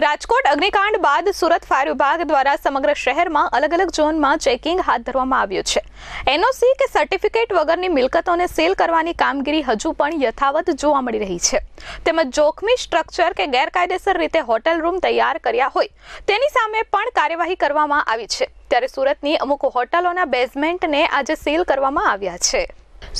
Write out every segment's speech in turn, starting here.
રાજકોટ અગ્નિકાંડ બાદ સુરત ફાયર વિભાગ દ્વારા સમગ્ર શહેરમાં અલગ અલગ ઝોનમાં ચેકિંગ હાથ ધરવામાં આવ્યું છે. એનઓસી કે સર્ટિફિકેટ વગરની મિલકતોને સીલ કરવાની કામગીરી હજુ પણ યથાવત જોવા મળી રહી છે. તેમજ જોખમી સ્ટ્રક્ચર કે ગેરકાયદેસર રીતે હોટેલ રૂમ તૈયાર કર્યા હોય, તેની સામે પણ કાર્યવાહી કરવામાં આવી છે. ત્યારે સુરતની અમુક હોટલોના બેઝમેન્ટને આજે સીલ કરવામાં આવ્યા છે.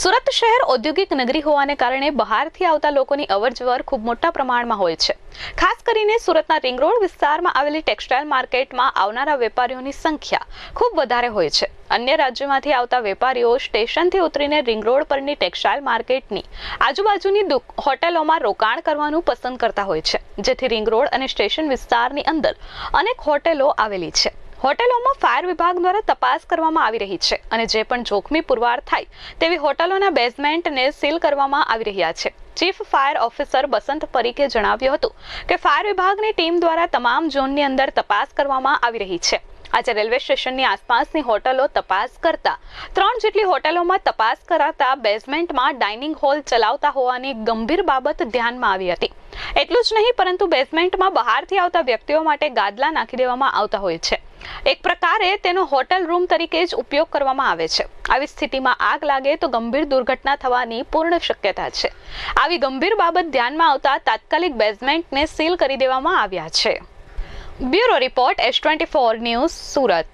સુરત શહેર ઔદ્યોગિક નગરી હોવાને કારણે બહારથી આવતા લોકોની અવરજવર ખૂબ મોટા પ્રમાણમાં હોય છે. ખાસ કરીને સુરતના રિંગ રોડ વિસ્તારમાં આવેલી ટેક્સટાઇલ માર્કેટમાં આવનારા વેપારીઓની સંખ્યા ખૂબ વધારે હોય છે. અન્ય રાજ્યોમાંથી આવતા વેપારીઓ સ્ટેશનથી ઉતરીને રિંગ રોડ પરની ટેક્સટાઇલ માર્કેટની આજુબાજુની હોટેલોમાં રોકાણ કરવાનું પસંદ કરતા હોય છે. જેથી રિંગ રોડ અને સ્ટેશન વિસ્તારની અંદર અનેક હોટેલો આવેલી છે. હોટેલોમાં ફાયર વિભાગ દ્વારા તપાસ કરવામાં આવી રહી છે અને જે પણ જોખમી પુરવાર થાય તેવી હોટલોના બેઝમેન્ટને સીલ કરવામાં આવી રહ્યા છે. ચીફ ફાયર ઓફિસર બસંત પરીખે જણાવ્યું હતું કે ફાયર વિભાગની ટીમ દ્વારા તમામ ઝોનની અંદર તપાસ કરવામાં આવી રહી છે. આજે રેલવે સ્ટેશનની આસપાસની હોટલો તપાસ કરતા ત્રણ જેટલી હોટલોમાં તપાસ કરાતા બેઝમેન્ટમાં ડાઇનિંગ હોલ ચલાવતા હોવાની ગંભીર બાબત ધ્યાનમાં આવી હતી. એટલું જ નહીં, પરંતુ બેઝમેન્ટમાં બહારથી આવતા વ્યક્તિઓ માટે ગાદલા નાખી દેવામાં આવતા હોય છે. એક પ્રકારે તેનો હોટેલ રૂમ તરીકે જ ઉપયોગ કરવામાં આવે છે. આવી સ્થિતિમાં આગ લાગે તો ગંભીર દુર્ઘટના થવાની પૂર્ણ શક્યતા છે. આવી ગંભીર બાબત ધ્યાનમાં આવતા તાત્કાલિક બેઝમેન્ટને સીલ કરી દેવામાં આવ્યા છે. Bureau report S twenty four news, Surat.